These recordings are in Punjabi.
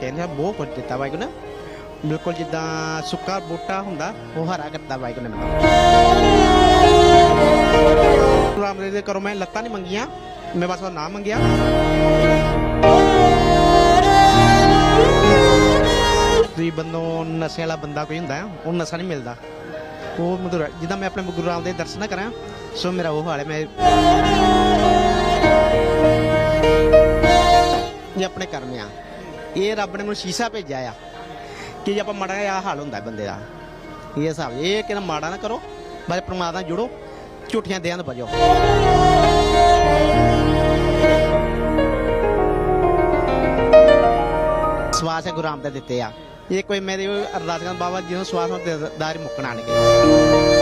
ਕਹਿੰਦੇ ਆ ਬਹੁਤ ਕੁਝ ਦਿੱਤਾ ਵਾਹਿਗੁਰੂ ਨੇ ਬਿਲਕੁਲ ਜਿੱਦਾਂ ਸੁੱਕਾ ਬੂਟਾ ਹੁੰਦਾ ਉਹ ਹਰਾ ਕਰਤਾ ਵਾਹਿਗੁਰੂ ਨੇ ਮੈਨੂੰ। ਗੁਰੂ ਦੇ ਕਰੋ ਮੈਂ ਲੱਤਾਂ ਨਹੀਂ ਮੰਗੀਆਂ ਮੈਂ ਬਸ ਉਹ ਨਾਮ ਮੰਗਿਆ। ਤੁਸੀਂ ਬੰਦੋਂ ਨਸ਼ੇ ਵਾਲਾ ਬੰਦਾ ਕੋਈ ਹੁੰਦਾ ਹੈ, ਉਹ ਨਸ਼ਾ ਨਹੀਂ ਮਿਲਦਾ। ਉਹ ਮਤਲਬ ਜਿੱਦਾਂ ਮੈਂ ਆਪਣੇ ਗੁਰੂ ਰਾਮ ਦੇ ਦਰਸ਼ਨ ਕਰਾਂ ਸੋ ਮੇਰਾ ਉਹ ਹਾਲ ਹੈ ਮੈਂ ਇਹ ਆਪਣੇ ਕਰਮ ਆ। ਇਹ ਰੱਬ ਨੇ ਮੈਨੂੰ ਸ਼ੀਸ਼ਾ ਭੇਜਿਆ ਆ ਕਿ ਜੇ ਆਪਾਂ ਮਾੜਾ ਜਿਹਾ ਆਹ ਹਾਲ ਹੁੰਦਾ ਬੰਦੇ ਦਾ। ਇਹ ਹਿਸਾਬ ਇਹ ਕਿ ਨਾ ਮਾੜਾ ਨਾ ਕਰੋ, ਬਸ ਪਰਮਾਤਮਾ ਜੁੜੋ, ਝੂਠੀਆਂ ਦਿਆਂ ਤੋਂ ਬਚੋ ਸਵਾਸ ਹੈ ਗੁਰੂ ਦੇ ਦਿੱਤੇ ਆ। ਇਹ ਕੋਈ ਮੇਰੇ ਅਰਦਾਸ ਕਰਨ ਬਾਬਾ ਜੀ ਨੂੰ ਸਵਾਸ ਨੂੰ ਦਾਰ ਮੁੱਕਣ ਆਣਗੇ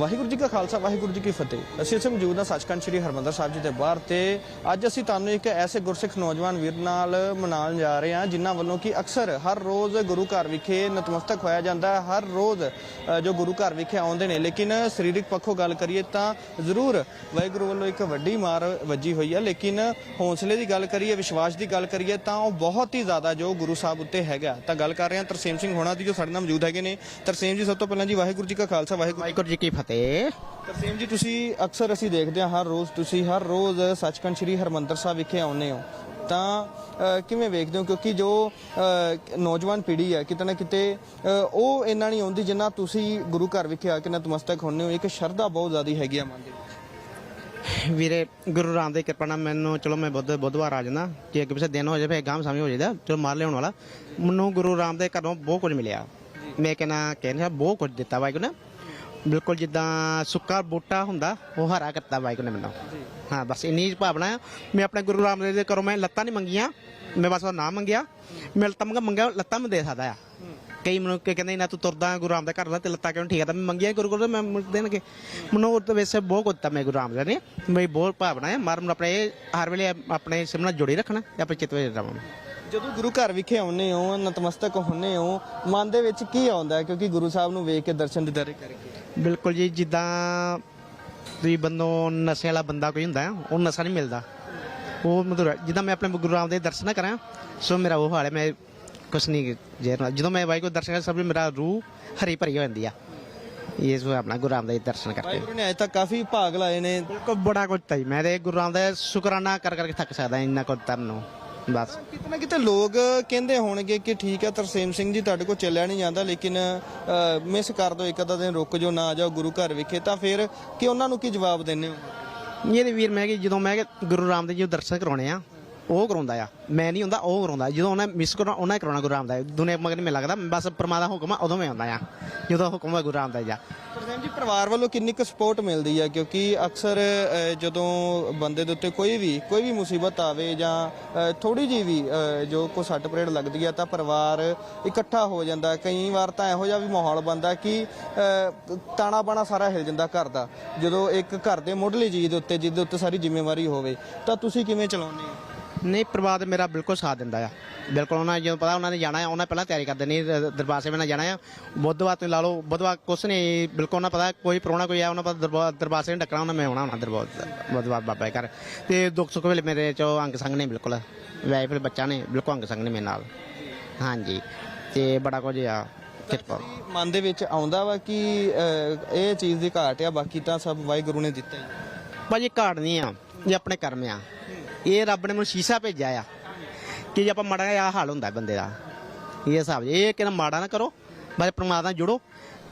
ਵਾਹਿਗੁਰੂ ਜੀ ਕਾ ਖਾਲਸਾ, ਵਾਹਿਗੁਰੂ ਜੀ ਕੀ ਫਤਿਹ। ਅਸੀਂ ਇੱਥੇ ਮੌਜੂਦ ਹਾਂ ਸੱਚਖੰਡ ਸ੍ਰੀ ਹਰਮੰਦਰ ਸਾਹਿਬ ਜੀ ਦੇ ਬਾਹਰ ਤੇ ਅੱਜ ਅਸੀਂ ਤੁਹਾਨੂੰ ਇੱਕ ਐਸੇ ਗੁਰਸਿੱਖ ਨੌਜਵਾਨ ਵੀਰ ਨਾਲ ਮਨਾਉਣ ਜਾ ਰਹੇ ਹਾਂ, ਜਿਨ੍ਹਾਂ ਵੱਲੋਂ ਕਿ ਅਕਸਰ ਹਰ ਰੋਜ਼ ਗੁਰੂ ਘਰ ਵਿਖੇ ਨਤਮਸਤਕ ਹੋਇਆ ਜਾਂਦਾ ਹੈ, ਹਰ ਰੋਜ਼ ਜੋ ਗੁਰੂ ਘਰ ਵਿਖੇ ਆਉਂਦੇ ਨੇ। ਲੇਕਿਨ ਸਰੀਰਕ ਪੱਖੋਂ ਗੱਲ ਕਰੀਏ ਤਾਂ ਜ਼ਰੂਰ ਵਾਹਿਗੁਰੂ ਵੱਲੋਂ ਇੱਕ ਵੱਡੀ ਮਾਰ ਵੱਜੀ ਹੋਈ ਹੈ। ਲੇਕਿਨ ਹੌਸਲੇ ਦੀ ਗੱਲ ਕਰੀਏ, ਵਿਸ਼ਵਾਸ ਦੀ ਗੱਲ ਕਰੀਏ, ਤਾਂ ਉਹ ਬਹੁਤ ਹੀ ਜ਼ਿਆਦਾ ਜੋ ਗੁਰੂ ਸਾਹਿਬ ਉੱਤੇ ਹੈਗਾ। ਤਾਂ ਗੱਲ ਕਰ ਰਹੇ ਹਾਂ ਤਰਸੇਮ ਸਿੰਘ ਹੋਣਾ ਦੀ, ਜੋ ਸਾਡੇ ਨਾਲ ਮੌਜੂਦ ਹੈਗੇ ਨੇ। ਤਰਸੇਮ ਜੀ, ਸਭ ਤੋਂ ਪਹਿਲਾਂ ਜੀ ਵਾਹਿਗੁਰੂ ਜੀ ਕਾ ਖਾਲਸਾ, ਵਾਹਿਗੁਰੂ ਵਾਹਿਗੁਰੂ ਜੀ ਕੀ ਫਤਿਹ। ਤਰਸੇਮ ਜੀ ਤੁਸੀਂ ਅਕਸਰ ਅਸੀਂ ਦੇਖਦੇ ਹਾਂ ਹਰ ਰੋਜ਼ ਤੁਸੀਂ ਹਰ ਰੋਜ਼ ਸੱਚਖੰਡ ਸ੍ਰੀ ਹਰਮੰਦਰ ਸਾਹਿਬ ਵਿਖੇ ਆਉਂਦੇ ਹੋ। ਤਾਂ ਕਿਵੇਂ ਵੇਖਦੇ ਹੋ? ਕਿਉਂਕਿ ਜੋ ਨੌਜਵਾਨ ਪੀੜ੍ਹੀ ਹੈ ਕਿਤੇ ਨਾ ਕਿਤੇ ਉਹ ਇੰਨਾ ਨਹੀਂ ਆਉਂਦੀ ਜਿੰਨਾ ਤੁਸੀਂ ਗੁਰੂ ਘਰ ਵਿਖੇ ਆ ਕੇ ਨਤਮਸਤਕ ਹੁੰਦੇ ਹੋ। ਇੱਕ ਸ਼ਰਧਾ ਬਹੁਤ ਜ਼ਿਆਦੀ ਹੈਗੀ ਆ ਮਨ ਦੇ। ਵੀਰੇ ਗੁਰੂ ਰਾਮਦੇਵ ਦੀ ਕਿਰਪਾ ਨਾਲ ਮੈਨੂੰ ਚਲੋ ਮੈਂ ਬੁੱਧ ਬੁੱਧਵਾਰ ਆ ਜਾਂਦਾ। ਕਿ ਅੱਗੇ ਪਿਛੇ ਦਿਨ ਹੋ ਜਾਵੇ ਗਾਮ ਸਮਝ ਹੋ ਜਾਂਦਾ ਚਲੋ ਮਾਰ ਲਿਆਉਣ ਵਾਲਾ। ਮੈਨੂੰ ਗੁਰੂ ਰਾਮਦੇਵ ਘਰੋਂ ਬਹੁਤ ਕੁਝ ਮਿਲਿਆ। ਮੈਂ ਕਹਿੰਦਾ ਕਹਿੰਦਾ ਬਹੁਤ ਕੁਝ ਦਿੱਤਾ ਵਾਹਿਗੁਰੂ ਨੇ। ਬਿਲਕੁਲ ਜਿੱਦਾਂ ਸੁੱਕਾ ਬੂਟਾ ਹੁੰਦਾ ਉਹ ਹਰਾ ਕਰਤਾ ਵਾਹਿਗੁਰੂ ਨੇ ਮੈਨੂੰ। ਹਾਂ ਬਸ ਇੰਨੀ ਭਾਵਨਾ ਹੈ ਮੈਂ ਆਪਣੇ ਗੁਰੂ ਰਾਮਦੇਵ ਦੇ ਘਰੋਂ ਮੈਂ ਲੱਤਾਂ ਨਹੀਂ ਮੰਗੀਆਂ ਮੈਂ ਬਸ ਉਹ ਨਾਮ ਮੰਗਿਆ। ਮੈਂ ਲੱਤਾਂ ਮੰਗਾ ਮੰਗਿਆ ਲੱਤਾਂ ਮੈਂ ਦੇ ਸਕਦਾ ਆ। ਕਈ ਮੈਨੂੰ ਕਿ ਕਹਿੰਦੇ ਨਾ ਤੂੰ ਤੁਰਦਾ ਗੁਰੂ ਰਾਮਦਾਸ ਘਰ ਦਾ ਤੇ ਲੱਤਾਂ ਕਿਉਂ ਠੀਕ ਆ? ਤਾਂ ਮੈਂ ਮੰਗਿਆ ਗੁਰੂ ਕੋਲ ਮੈਂ ਦੇਣਗੇ। ਮੈਨੂੰ ਉਹ ਤਾਂ ਵੈਸੇ ਬਹੁਤ ਕੁੱਤਾ ਮੈਂ ਗੁਰੂ ਰਾਮਦਾਸ ਨੇ। ਮੇਰੀ ਬਹੁਤ ਭਾਵਨਾ ਹੈ ਮਾਰ ਮੈਨੂੰ ਆਪਣੇ ਹਰ ਵੇਲੇ ਆਪਣੇ ਸਿਰ ਨਾਲ ਜੋੜੀ ਰੱਖਣਾ ਤੇ ਆਪਣੇ ਚਿੱਤ ਵਿੱਚ ਰਵਾਂ ਜਦੋਂ ਗੁਰੂ ਘਰ ਵਿਖੇ ਆਉਂਦੇ ਹੋ ਨਤਮਸਤਕ ਹੁੰਦੇ ਹੋ ਮਨ ਦੇ ਵਿੱਚ ਕੀ ਆਉਂਦਾ ਕਿਉਂਕਿ ਗੁਰੂ ਸਾਹਿਬ ਨੂੰ ਵੇਖ ਕੇ ਦਰਸ਼ਨ ਦਿਦਾਰੇ ਕਰਕੇ। ਬਿਲਕੁਲ ਜੀ ਜਿੱਦਾਂ ਤੁਸੀਂ ਬੰਦੋਂ ਨਸ਼ੇ ਵਾਲਾ ਬੰਦਾ ਕੋਈ ਹੁੰਦਾ ਉਹ ਨਸ਼ਾ ਨਹੀਂ ਮਿਲਦਾ। ਉਹ ਮਧੁਰ ਜਿੱਦਾਂ ਮੈਂ ਆਪਣੇ ਗੁਰੂ ਰਾਮਦਾਸ ਦੇ ਦਰਸ਼ਨ ਕਰਾਂ ਸੋ ਮੇਰਾ ਉਹ ਹਾਲ ਹੈ ਮੈਂ ਕੁਛ ਨਹੀਂ ਜੇ ਜਦੋਂ ਮੈਂ ਵਾਹਿਗੁਰੂ ਦਰਸ਼ਨ ਕਰਾਂ ਸਭ ਮੇਰਾ ਰੂਹ ਹਰੀ ਭਰੀ ਹੋ ਜਾਂਦੀ ਆ। ਇਹ ਸੋ ਆਪਣਾ ਗੁਰੂ ਰਾਮਦਾਸ ਦੇ ਦਰਸ਼ਨ ਕਰਕੇ। ਵਾਹਿਗੁਰੂ ਨੇ ਅਜੇ ਤੱਕ ਕਾਫੀ ਭਾਗ ਲਾਏ ਨੇ। ਬਿਲਕੁਲ ਬੜਾ ਕੁਝ ਤਾਈ ਮੈਂ ਤੇ ਗੁਰੂ ਰਾਮਦਾਸ ਦਾ ਸ਼ੁਕਰਾਨਾ ਕਰ ਕਰਕੇ ਥੱਕ ਸਕਦਾ ਇੰਨਾ ਕੁਝ ਤਰਨ ਨੂੰ। ਬਸ। ਕਿਤੇ ਨਾ ਕਿਤੇ ਲੋਕ ਕਹਿੰਦੇ ਹੋਣਗੇ ਕਿ ਠੀਕ ਹੈ ਤਰਸੇਮ ਸਿੰਘ ਜੀ ਤੁਹਾਡੇ ਕੋਲ ਚੱਲਿਆ ਨਹੀਂ ਜਾਂਦਾ ਲੇਕਿਨ ਮਿਸ ਕਰ ਦੋ ਇੱਕ ਅੱਧਾ ਦਿਨ ਰੁਕ ਜਾਓ ਨਾ ਜਾਓ ਗੁਰੂ ਘਰ ਵਿਖੇ ਤਾਂ ਫਿਰ ਕਿ ਉਹਨਾਂ ਨੂੰ ਕੀ ਜਵਾਬ ਦਿੰਦੇ ਹੋ? ਇਹਦੇ ਵੀਰ ਮੈਂ ਕਿ ਜਦੋਂ ਮੈਂ ਕਿ ਗੁਰੂ ਰਾਮਦਾਸ ਜੀ ਨੂੰ ਦਰਸ਼ਨ ਕਰਾਉਣੇ ਆ ਉਹ ਕਰਾਉਂਦਾ ਆ। ਮੈਂ ਨਹੀਂ ਹੁੰਦਾ, ਉਹ ਕਰਾਉਂਦਾ। ਜਦੋਂ ਉਹਨੇ ਮਿਸ ਕਰਾਉਣਾ ਉਹਨੇ ਕਰਾਉਣਾ ਗੁਰੂ ਰਾਮਦਾਸ। ਦੁਨੀਆ ਮਗਰ ਨਹੀਂ ਲੱਗਦਾ। ਬਸ ਪਰਮਾਤਮਾ ਦਾ ਹੁਕਮ ਆ, ਉਦੋਂ ਮੈਂ ਆਉਂਦਾ ਆ। ਜਦੋਂ ਹੁਕਮ ਹੈ ਗੁਰੂ ਰਾਮਦਾਸ ਜੀ ਦਾ ਜੀ, ਪਰਿਵਾਰ ਵੱਲੋਂ ਕਿੰਨੀ ਕੁ ਸਪੋਰਟ ਮਿਲਦੀ ਹੈ ਕਿਉਂਕਿ ਅਕਸਰ ਜਦੋਂ ਬੰਦੇ ਦੇ ਉੱਤੇ ਕੋਈ ਵੀ ਕੋਈ ਵੀ ਮੁਸੀਬਤ ਆਵੇ ਜਾਂ ਥੋੜੀ ਜੀ ਵੀ ਜੋ ਕੋ ਸੱਟ ਪਰੇਡ ਲੱਗਦੀ ਹੈ ਤਾਂ ਪਰਿਵਾਰ ਇਕੱਠਾ ਹੋ ਜਾਂਦਾ। ਕਈ ਵਾਰ ਤਾਂ ਇਹੋ ਜਿਹਾ ਵੀ ਮਾਹੌਲ ਬਣਦਾ ਕਿ ਤਾਣਾ ਬਾਣਾ ਸਾਰਾ ਹਿਲ ਜਾਂਦਾ ਘਰ ਦਾ। ਜਦੋਂ ਇੱਕ ਘਰ ਦੇ ਮੁੱਢਲੀ ਚੀਜ਼ ਦੇ ਉੱਤੇ, ਜਿਹਦੇ ਉੱਤੇ ਸਾਰੀ ਜ਼ਿੰਮੇਵਾਰੀ ਹੋਵੇ, ਤਾਂ ਤੁਸੀਂ ਕਿਵੇਂ ਚਲਾਉਂਦੇ ਹੋ? ਨਹੀਂ ਪਰਿਵਾਰ ਮੇਰਾ ਬਿਲਕੁਲ ਸਾਥ ਦਿੰਦਾ ਆ। ਬਿਲਕੁਲ ਉਹਨਾਂ ਨੇ ਜਦੋਂ ਪਤਾ ਉਹਨਾਂ ਨੇ ਜਾਣਾ ਆ ਉਹਨਾਂ ਪਹਿਲਾਂ ਤਿਆਰੀ ਕਰ ਦੇਣੀ ਦ- ਦਰਬਾਰ ਸਾਹਿਬ ਨਾਲ ਜਾਣਾ ਆ। ਬੁੱਧਵਾਰ ਤੋਂ ਲਾ ਲਓ ਬੁੱਧਵਾਰ ਕੁਛ ਨਹੀਂ ਬਿਲਕੁਲ ਉਹਨਾਂ ਪਤਾ ਕੋਈ ਪ੍ਰਾਹੁਣਾ ਕੋਈ ਆ ਉਹਨਾਂ ਪਤਾ ਦਰਬਾਰ ਸਾਹਿਬ ਡੱਕਣਾ ਉਹਨਾਂ ਮੈਂ ਆਉਣਾ ਹੋਣਾ ਦਰਬਾਰ ਬੁੱਧਵਾਰ ਬਾਬਾ ਘਰ। ਤੇ ਦੁੱਖ ਸੁੱਖ ਵੇਲੇ ਮੇਰੇ ਚੋ ਅੰਗ ਸੰਗ ਨੇ ਬਿਲਕੁਲ ਵਾਈਫ ਬੱਚਾ ਨੇ ਬਿਲਕੁਲ ਅੰਗ ਸੰਗ ਨੇ ਮੇਰੇ ਨਾਲ। ਹਾਂਜੀ ਤੇ ਬੜਾ ਕੁਝ ਆ ਕਿਰਪਾ। ਮਨ ਦੇ ਵਿੱਚ ਆਉਂਦਾ ਵਾ ਕਿ ਇਹ ਚੀਜ਼ ਦੀ ਘਾਟ ਆ ਬਾਕੀ ਤਾਂ ਸਭ ਵਾਹਿਗੁਰੂ ਨੇ ਦਿੱਤਾ ਹੀ ਭਾਜੀ ਘਾਟ ਨਹੀਂ ਆ ਇਹ ਆਪਣੇ ਕਰਮ ਆ। ਇਹ ਰੱਬ ਨੇ ਮੈਨੂੰ ਸ਼ੀਸ਼ਾ ਭੇਜਿਆ ਆ ਕਿ ਜੇ ਆਪਾਂ ਮਾੜਾ ਆਹ ਹਾਲ ਹੁੰਦਾ ਬੰਦੇ ਦਾ। ਇਹ ਹਿਸਾਬ। ਇਹ ਕਿ ਨਾ ਮਾੜਾ ਨਾ ਕਰੋ ਬਸ ਪ੍ਰਮਾਤਮਾ ਨਾਲ ਜੁੜੋ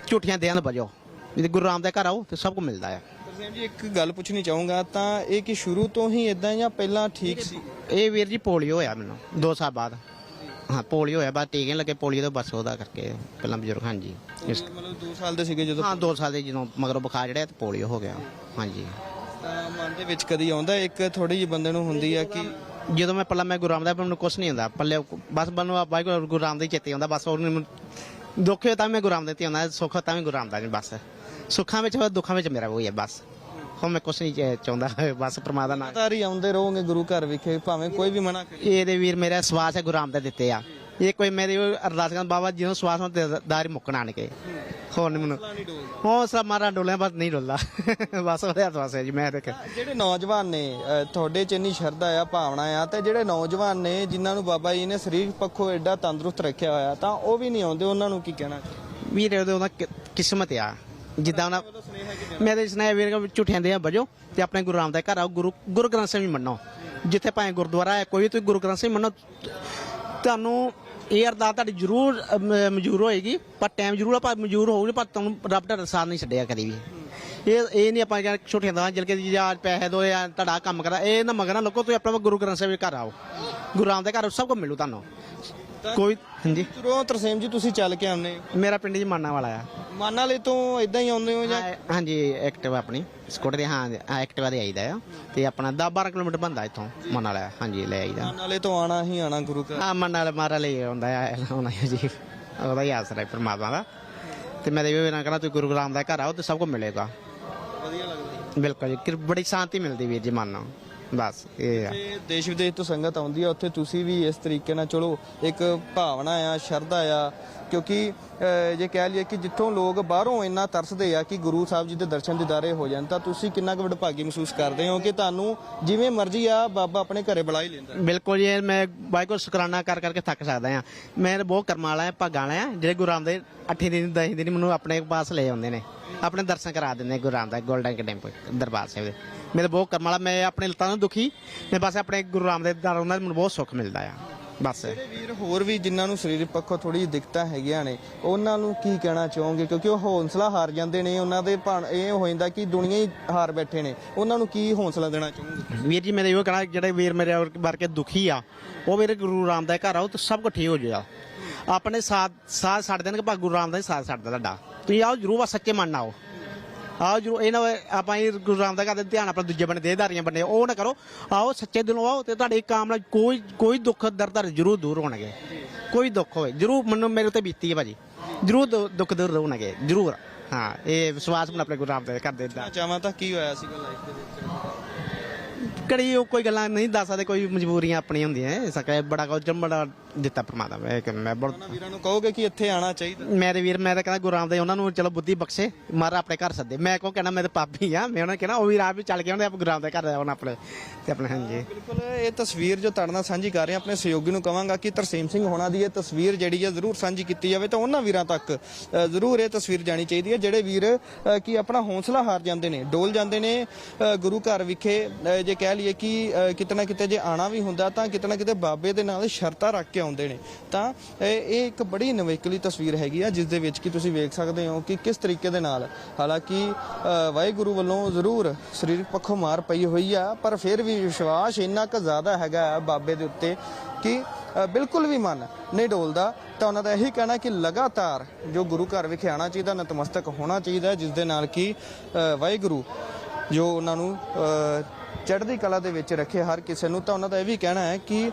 ਝੂਠੀਆਂ ਦਿਆਂ ਤੋਂ ਬਚੋ ਜੇ ਗੁਰੂ ਰਾਮ ਦੇ ਘਰ ਆਓ ਤੇ ਸਭ ਕੁਝ ਮਿਲਦਾ ਆ। ਤਰਸੇਮ ਜੀ ਇੱਕ ਗੱਲ ਪੁੱਛਣੀ ਚਾਹੂੰਗਾ ਤਾਂ ਇਹ ਕਿ ਸ਼ੁਰੂ ਤੋਂ ਹੀ ਇਦਾਂ ਜਾਂ ਪਹਿਲਾਂ ਠੀਕ ਸੀ? ਇਹ ਵੀਰ ਜੀ ਪੋਲੀਓ ਹੋਇਆ ਮੈਨੂੰ 2 ਸਾਲ ਬਾਅਦ। ਹਾਂ ਪੋਲੀਓ ਹੋਇਆ ਬਾਅਦ ਟੀਕੇ ਲੱਗੇ ਪੋਲੀਓ ਤੋਂ ਬਸ ਉਹਦਾ ਕਰਕੇ ਪਹਿਲਾਂ ਬਜ਼ੁਰਗ ਹਾਂਜੀ। ਇਸ- ਮਤਲਬ 2 ਸਾਲ ਦੇ ਸੀਗੇ ਜਦੋਂ ਹਾਂ 2 ਸਾਲ ਦੇ ਜਦੋਂ ਮਗਰੋਂ ਬੁਖਾਰ ਚੜਿਆ ਤੇ ਪੋਲੀਓ ਹੋ ਗਿਆ ਹਾਂਜੀ। ਤਾਂ ਮਨ ਦੇ ਵਿੱਚ ਕਦੀ ਆਉਂਦਾ ਇੱਕ ਥੋੜੀ ਜਿਹੀ ਬੰਦੇ ਨੂੰ ਹੁੰਦੀ ਆ ਕਿ ਜਦੋਂ ਮੈਂ ਪੱਲਾ ਮੈਂ ਗੁਰੂ ਰਾਮਦਾਸ ਮੈਨੂੰ ਕੁਛ ਨਹੀਂ ਹੁੰਦਾ। ਪੱਲੇ ਬਸ ਮੈਨੂੰ ਵਾਹਿਗੁਰੂ ਗੁਰੂ ਰਾਮਦਾਸ ਹੀ ਚੇਤੇ ਆਉਂਦਾ ਬਸ ਮੈਨੂੰ- ਦੁੱਖ ਤਾਂ ਮੈਂ ਗੁਰੂ ਰਾਮਦਾਸ ਤੇ ਆਉਂਦਾ ਸੁੱਖ ਤਾਂ ਵੀ ਗੁਰੂ ਰਾਮਦਾਸ ਨੇ ਬਸ। ਸੁੱਖਾਂ ਵਿੱਚ ਹੋਇਆ ਦੁੱਖਾਂ ਵਿੱਚ ਮੇਰਾ ਉਹੀ ਹੈ ਬਸ। ਹੁਣ ਮੈਂ ਕੁਛ ਨਹੀਂ ਚਾਹੁੰਦਾ ਬਸ ਪ੍ਰਮਾਤਮਾ ਨਾਲ ਹੀ ਆਉਂਦੇ ਰਹੋਗੇ ਗੁਰੂ ਘਰ ਵਿਖੇ ਭਾਵੇਂ ਕੋਈ ਵੀ ਮਨਾ ਕਰੇ। ਇਹਦੇ ਵੀਰ ਮੇਰਾ ਸਵਾਸ ਹੈ ਗੁਰੂ ਰਾਮਦਾਸ ਦਿੱਤੇ ਆ। ਇਹ ਕੋਈ ਮੇਰੇ ਅਰਦਾਸ ਕਰਨ ਬਾਬਾ ਜੀ ਨੂੰ ਸਵਾਸ ਨੂੰ ਦਾਰ ਮੁੱਕਣ ਆਣਗੇ ਹੋਰ ਨਹੀਂ ਮੈਨੂੰ। ਹੌਸਲਾ ਮਾਰਾ ਡੋਲਿਆ ਬਸ ਨਹੀਂ ਡੋਲਦਾ। ਬਸ ਉਹਦੇ ਹੱਥ ਵਾਸੇ ਜੀ ਮੈਂ ਦੇਖ ਜਿਹੜੇ ਨੌਜਵਾਨ ਨੇ ਤੁਹਾਡੇ ਚ ਇੰਨੀ ਸ਼ਰਧਾ ਆ ਭਾਵਨਾ ਆ ਤੇ ਜਿਹੜੇ ਨੌਜਵਾਨ ਨੇ ਜਿਨ੍ਹਾਂ ਨੂੰ ਬਾਬਾ ਜੀ ਨੇ ਸਰੀਰ ਪੱਖੋਂ ਐਡਾ ਤੰਦਰੁਸਤ ਰੱਖਿਆ ਹੋਇਆ ਤਾਂ ਉਹ ਵੀ ਨਹੀਂ ਆਉਂਦੇ ਉਹਨਾਂ ਨੂੰ ਕੀ ਕਹਿਣਾ? ਵੀਰੇ ਉਹਦੇ ਉਹਦਾ ਕਿ- ਕਿਸਮਤ ਆ। ਜਿੱਦਾਂ ਉਹਨਾਂ ਮੈਂ ਤੇ ਸੁਣਿਆ ਵੀਰ ਕਿ ਝੂਠਿਆਂ ਦੇ ਵਜੋ ਤੇ ਆਪਣੇ ਗੁਰੂ ਰਾਮਦਾਸ ਘਰ ਆਓ ਗੁਰੂ ਗੁਰੂ ਗ੍ਰੰਥ ਸਾਹਿਬ ਵੀ ਮੰਨੋ। ਜਿੱਥੇ ਭਾਵੇਂ ਗੁਰਦੁਆਰਾ ਹੈ ਕੋਈ ਵੀ ਤੁਸੀਂ ਗੁਰੂ ਗ੍ਰੰਥ ਸਾਹਿਬ ਮੰਨੋ ਤੁਹਾਨੂੰ ਇਹ ਅਰਦਾਸ ਤੁਹਾਡੀ ਜ਼ਰੂਰ ਮਨਜ਼ੂਰ ਹੋਏਗੀ, ਪਰ ਟਾਈਮ ਜ਼ਰੂਰ ਆਪਾਂ ਪਰ ਮਨਜ਼ੂਰ ਹੋਊਗੀ, ਪਰ ਤੁਹਾਨੂੰ ਰੱਬ ਦਾ ਸਾਥ ਨਹੀਂ ਛੱਡਿਆ ਕਦੇ ਵੀ। ਇਹ ਇਹ ਨਹੀਂ ਆਪਾਂ ਕਹਿੰਦੇ ਛੋਟੀਆਂ ਦਾ ਜਲ ਕੇ ਜੀ ਅੱਜ ਪੈਸੇ ਦੋ ਜਾਂ ਤੁਹਾਡਾ ਕੰਮ ਕਰਾ ਇਹ ਨਾ ਮੰਗਣਾ ਨਾ ਲੋਕੋ, ਤੁਸੀਂ ਆਪਣਾ ਗੁਰੂ ਗ੍ਰੰਥ ਸਾਹਿਬ ਦੇ ਘਰ ਆਓ। ਗੁਰੂ ਰਾਮ ਦੇ ਘਰ ਸਭ ਕੁਝ ਮਿਲੂ ਤੁਹਾਨੂੰ। ਕੋਈ ਹਾਂਜੀ। ਚੁਰੋਂ ਤਰਸੇਮ ਜੀ ਤੁਸੀਂ ਚੱਲ ਕੇ ਆਉਂਦੇ ਹੋ? ਮੇਰਾ ਪਿੰਡ ਜੀ ਮਾਨਾ ਵਾਲਾ ਆ। ਮਾਨਾ ਵਾਲੇ ਤੋਂ ਇਦਾਂ ਹੀ ਆਉਂਦੇ ਹੋ ਜਾਂ? ਹਾਂ, ਹਾਂਜੀ ਐਕਟਿਵਾ ਆਪਣੀ। ਸਕੂਟਰ ਦੇ ਹਾਂ ਐਕਟਿਵਾ ਦੇ ਆਈਦਾ ਆ। ਤੇ ਆਪਣਾ 10 12 ਕਿਲੋਮੀਟਰ ਬੰਦਾ ਇੱਥੋਂ ਮਨ ਵਾਲਾ ਹਾਂਜੀ ਲੈ ਆਈਦਾ। ਮਾਨਾ ਵਾਲੇ ਤੋਂ ਆਣਾ ਹੀ ਆਣਾ ਗੁਰੂ ਘਰ। ਆ ਮਨ ਵਾਲਾ ਮਾਰਾ ਲਈ ਆਉਂਦਾ ਆ ਆਉਣਾ ਹੈ ਜੀ। ਉਹਦਾ ਹੀ ਆਸਰਾ ਹੈ ਪਰਮਾਤਮਾ ਦਾ। ਤੇ ਮੈਂ ਇਹ ਵੀ ਨਾ ਕਰਾਂ ਤੁਸੀਂ ਗੁਰੂ ਗ੍ਰਾਮ ਦਾ ਘਰ ਆਓ ਤੇ ਸਭ ਕੁਝ ਮਿਲੇਗਾ। ਵਧੀਆ ਲੱਗਦਾ। ਬਿਲਕੁਲ ਜੀ ਕਿ ਬੜੀ ਸ਼ਾਂਤੀ ਮਿਲਦੀ ਵੀਰ ਜੀ ਮਨ। ਨੂੰ ਬਸ ਇਹ ਆ। ਤੇ ਦੇਸ਼ ਵਿਦੇਸ਼ ਤੋਂ ਸੰਗਤ ਆਉਂਦੀ ਆ ਉੱਥੇ ਤੁਸੀਂ ਵੀ ਇਸ ਤਰੀਕੇ ਨਾਲ ਚਲੋ ਇੱਕ ਭਾਵਨਾ ਆ ਸ਼ਰਧਾ ਆ ਕਿਉਂਕਿ ਅਹ, ਜੇ ਕਹਿ ਲਈਏ ਕਿ ਜਿੱਥੋਂ ਲੋਕ ਬਾਹਰੋਂ ਇੰਨਾ ਤਰਸਦੇ ਆ ਕਿ ਗੁਰੂ ਸਾਹਿਬ ਜੀ ਦੇ ਦਰਸ਼ਨ ਦਿਦਾਰੇ ਹੋ ਜਾਣ ਤਾਂ ਤੁਸੀਂ ਕਿੰਨਾ ਕੁ ਵਡਭਾਗੀ ਮਹਿਸੂਸ ਕਰਦੇ ਹੋ ਕਿ ਤੁਹਾਨੂੰ ਜਿਵੇਂ ਮਰਜ਼ੀ ਆ ਬਾਬਾ ਆਪਣੇ ਘਰੇ ਬੁਲਾ ਹੀ ਲੈਂਦਾ। ਬਿਲਕੁਲ ਜੀ ਇਹ ਮੈਂ ਵਾਹਿਗੁਰੂ ਸ਼ੁਕਰਾਨਾ ਕਰ ਕਰਕੇ ਥੱਕ ਸਕਦਾ ਆ। ਮੈਂ ਬਹੁਤ ਕਰਮਾਂ ਵਾਲਾ ਆ ਭਾਗਾਂ ਵਾਲਾ ਆ ਜਿਹੜੇ ਗੁਰੂ ਰਾਮਦਾਸ 8 ਦਿਨ 10 ਦਿਨ ਮੈਨੂੰ ਆਪਣੇ ਪਾਸ ਲੈ ਆਉਂਦੇ ਨੇ। ਆਪਣੇ ਦਰਸ਼ਨ ਕਰਾ ਦਿੰਦੇ ਗੁਰੂ ਰਾਮਦਾਸ ਗੋਲਡਨ ਟੈਂਪਲ ਦਰਬਾਰ ਸਾਹਿਬ ਦੇ। ਮੇਰੇ ਬਹੁਤ ਕਰਮਾਂ ਵਾਲਾ ਮੈਂ ਆਪਣੇ ਲੱਤਾਂ ਨੂੰ ਦੁਖੀ ਮੈਂ ਬਸ ਆਪਣੇ ਗੁਰੂ ਰਾਮਦਾਸ ਦੇ ਦਰ ਉਹਨਾਂ ਮੈਨੂੰ ਬਹੁਤ ਸੁੱਖ ਮਿਲਦਾ ਆ ਬਸ। ਜਿਹੜੇ ਵੀਰ ਹੋਰ ਵੀ ਜਿਨ੍ਹਾਂ ਨੂੰ ਸਰੀਰਕ ਪੱਖੋਂ ਥੋੜੀ ਦਿੱਕਤਾਂ ਹੈਗੀਆਂ ਨੇ ਉਹਨਾਂ ਨੂੰ ਕੀ ਕਹਿਣਾ ਚਾਹੋਗੇ? ਕਿਉਂਕਿ ਉਹ ਹੌਸਲਾ ਹਾਰ ਜਾਂਦੇ ਨੇ ਉਹਨਾਂ ਦੇ ਭਾਣ ਇਹ ਹੋ ਜਾਂਦਾ ਕਿ ਦੁਨੀਆ ਹੀ ਹਾਰ ਬੈਠੇ ਨੇ। ਉਹਨਾਂ ਨੂੰ ਕੀ ਹੌਸਲਾ ਦੇਣਾ ਚਾਹੋਗੇ? ਵੀਰ ਜੀ ਮੇਰੇ ਇਹੋ ਕਹਿਣਾ ਜਿਹੜੇ ਵੀਰ ਮੇਰੇ ਵਰਗੇ ਦੁਖੀ ਆ ਉਹ ਮੇਰੇ ਗੁਰੂ ਰਾਮਦਾਸ ਘਰ ਆਓ ਤਾਂ ਸਭ ਕੁਝ ਠੀਕ ਹੋ ਜਾਏਗਾ ਆਪਣੇ ਸਾਥ ਸਾਥ ਛੱਡ ਦੇਣਗੇ ਗੁਰੂ ਰਾਮਦਾਸ ਸਾਥ ਛੱਡਦਾ ਤੁਹਾਡਾ। ਤੁਸੀਂ ਆਓ ਜਰੂਰ ਬਸ ਸੱਚੇ ਮਨ ਆਓ। ਆਓ ਜਰੂਰ, ਇਹ ਆਪਾਂ ਇਹ ਗੁਰੂ ਰਾਮਦਾਸ ਘਰ ਧਿਆਨ ਆਪਣਾ ਦੂਜੇ ਬੰਨੇ ਦੇਹਦਾਰੀਆਂ ਬੰਨੇ ਉਹ ਨਾ ਕਰੋ। ਆਓ ਸੱਚੇ ਦਿਲੋਂ ਆਓ ਤੇ ਤੁਹਾਡੇ ਕਾਮ ਨਾਲ ਕੋਈ ਕੋਈ ਦੁੱਖ, ਦਰਦ ਜਰੂਰ ਦੂਰ ਹੋਣਗੇ। ਕੋਈ ਦੁੱਖ ਹੋਵੇ, ਜਰੂਰ ਮੈਨੂੰ, ਮੇਰੇ ਉੱਤੇ ਬੀਤੀ ਹੈ ਭਾਜੀ। ਜਰੂਰ ਦੁੱਖ ਦੂਰ ਹੋਣਗੇ, ਜਰੂਰ। ਹਾਂ, ਇਹ ਵਿਸ਼ਵਾਸ ਮੈਂ ਆਪਣੇ ਗੁਰੂ ਰਾਮਦਾਸ ਘਰ ਦਾ ਚਾਹਾਂ ਤਾਂ ਕੀ ਹੋਇਆ ਸੀਗਾ ਲਾਈਫ ਦੇ ਵਿੱਚ? ਕੜੀ ਉਹ ਕੋਈ ਗੱਲਾਂ ਨਹੀਂ ਦੱਸ ਸਕਦੇ ਕੋਈ ਮਜਬੂਰੀਆਂ ਆਪਣੀਆਂ ਹੁੰਦੀਆਂ ਹੈ ਸਕੇ ਬੜਾ ਕੁਝ ਬੜਾ ਦਿੱਤਾ ਪਰਮਾਤਮਾ ਮੈਂ ਕਿ ਮੈਂ ਬੜਾ ਉਹਨਾਂ ਵੀਰਾਂ ਨੂੰ ਕਹੋਗੇ ਕਿ ਇੱਥੇ ਆਣਾ ਚਾਹੀਦਾ? ਮੇਰੇ ਵੀਰ ਮੈਂ ਤਾਂ ਕਹਿੰਦਾ ਗੁਰੂ ਰਾਮਦਾਸ ਉਹਨਾਂ ਨੂੰ ਚਲੋ ਬੁੱਧੀ ਬਖਸ਼ੇ ਮਾਰਾ ਆਪਣੇ ਘਰ ਸੱਦੇ। ਮੈਂ ਕੋ ਕਹਿਣਾ ਮੈਂ ਤਾਂ ਪਾਪੀ ਆ ਮੈਂ ਉਹਨਾਂ ਕਹਿਣਾ ਉਹ ਵੀ ਰਾਹ ਵੀ ਚੱਲ ਕੇ ਆਉਂਦੇ ਆਪ ਗੁਰੂ ਰਾਮਦਾਸ ਘਰ ਆਉਣ ਆਪਣੇ ਤੇ ਆਪਣੇ ਹਾਂਜੀ। ਬਿਲਕੁਲ ਇਹ ਤਸਵੀਰ ਜੋ ਤੁਹਾਡੇ ਨਾਲ ਸਾਂਝੀ ਕਰ ਰਹੇ ਆਪਣੇ ਸਹਿਯੋਗੀ ਨੂੰ ਕਵਾਂਗਾ ਕਿ ਤਰਸੇਮ ਸਿੰਘ ਹੋਣਾ ਦੀ ਇਹ ਤਸਵੀਰ ਜਿਹੜੀ ਹੈ ਜ਼ਰੂਰ ਸਾਂਝੀ ਕੀਤੀ ਜਾਵੇ ਤਾਂ ਉਹਨਾਂ ਵੀਰਾਂ ਤੱਕ ਜ਼ਰੂਰ ਇਹ ਤਸਵੀਰ ਜਾਣੀ ਚਾਹੀਦੀ ਹੈ। ਜਿਹੜੇ ਵੀਰ ਕਿ ਆਪਣਾ ਹੌਸਲਾ ਹਾਰ ਜਾਂਦੇ ਨੇ ਡੋਲ ਜਾਂਦੇ ਨੇ ਗੁਰੂ ਘਰ ਵਿਖੇ ਜੇ ਕਹਿ ਲਈਏ ਕਿ ਅ, ਕਿਤੇ ਨਾ ਕਿਤੇ ਜੇ ਆਣਾ ਵੀ ਹੁੰਦਾ ਤਾਂ ਕਿਤੇ ਨਾ ਕਿਤੇ ਬਾਬੇ ਦੇ ਨਾਲ ਸ਼ਰਤਾਂ ਰੱਖ ਕੇ ਆਉਂਦੇ ਨੇ। ਤਾਂ ਇਹ ਇੱਕ ਬੜੀ ਨਵੇਕਲੀ ਤਸਵੀਰ ਹੈਗੀ ਆ ਜਿਸ ਦੇ ਵਿੱਚ ਕਿ ਤੁਸੀਂ ਵੇਖ ਸਕਦੇ ਹੋ ਕਿ ਕਿਸ ਤਰੀਕੇ ਦੇ ਨਾਲ ਹਾਲਾਂਕਿ ਵਾਹਿਗੁਰੂ ਵੱਲੋਂ ਜ਼ਰੂਰ ਸਰੀਰਕ ਪੱਖੋਂ ਮਾਰ ਪਈ ਹੋਈ ਆ ਪਰ ਫਿਰ ਵੀ ਵਿਸ਼ਵਾਸ ਇੰਨਾ ਕੁ ਜ਼ਿਆਦਾ ਹੈਗਾ ਆ ਬਾਬੇ ਦੇ ਉੱਤੇ ਕਿ ਬਿਲਕੁਲ ਵੀ ਮਨ ਨਹੀਂ ਡੋਲਦਾ। ਤਾਂ ਉਹਨਾਂ ਦਾ ਇਹੀ ਕਹਿਣਾ ਕਿ ਲਗਾਤਾਰ ਜੋ ਗੁਰੂ ਘਰ ਵਿਖੇ ਆਉਣਾ ਚਾਹੀਦਾ ਨਤਮਸਤਕ ਹੋਣਾ ਚਾਹੀਦਾ ਜਿਸ ਦੇ ਨਾਲ ਕਿ ਵਾਹਿਗੁਰੂ ਜੋ ਉਹਨਾਂ ਨੂੰ ਚੜ੍ਹਦੀ ਕਲਾ ਦੇ ਵਿੱਚ ਰੱਖੇ ਹਰ ਕਿਸੇ ਨੂੰ, ਤਾਂ ਉਹਨਾਂ ਦਾ ਇਹ ਵੀ ਕਹਿਣਾ ਹੈ ਕਿ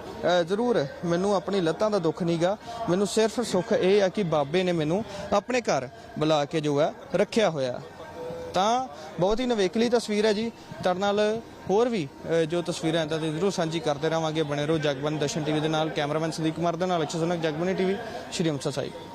ਜ਼ਰੂਰ ਮੈਨੂੰ ਆਪਣੀ ਲੱਤਾਂ ਦਾ ਦੁੱਖ ਨਹੀਂਗਾ ਮੈਨੂੰ ਸਿਰਫ ਸੁੱਖ ਇਹ ਆ ਕਿ ਬਾਬੇ ਨੇ ਮੈਨੂੰ ਆਪਣੇ ਘਰ ਬੁਲਾ ਕੇ ਜੋ ਹੈ ਰੱਖਿਆ ਹੋਇਆ ਤਾਂ ਬਹੁਤ ਹੀ ਨਵੇਕਲੀ ਤਸਵੀਰ ਹੈ ਜੀ। ਤੁਹਾਡੇ ਨਾਲ ਹੋਰ ਵੀ ਜੋ ਤਸਵੀਰਾਂ ਹੈ, ਤਾਂ ਜ਼ਰੂਰ ਸਾਂਝੀ ਕਰਦੇ ਰਹਾਂਗੇ। ਬਣੇ ਰਹੋ ਜਗਬੰਦ ਦਰਸ਼ਨ ਟੀਵੀ ਦੇ ਨਾਲ, ਕੈਮਰਾਮੈਨ ਸੰਦੀਪ ਕੁਮਾਰ ਦੇ ਨਾਲ, ਅਕਸ਼ੈ ਸੁਨਕ ਜਗਬਨੀ ਟੀਵੀ, ਸ਼੍ਰੀ ਅੰਮ੍ਰਿਤਸਰ ਸਾਹਿਬ।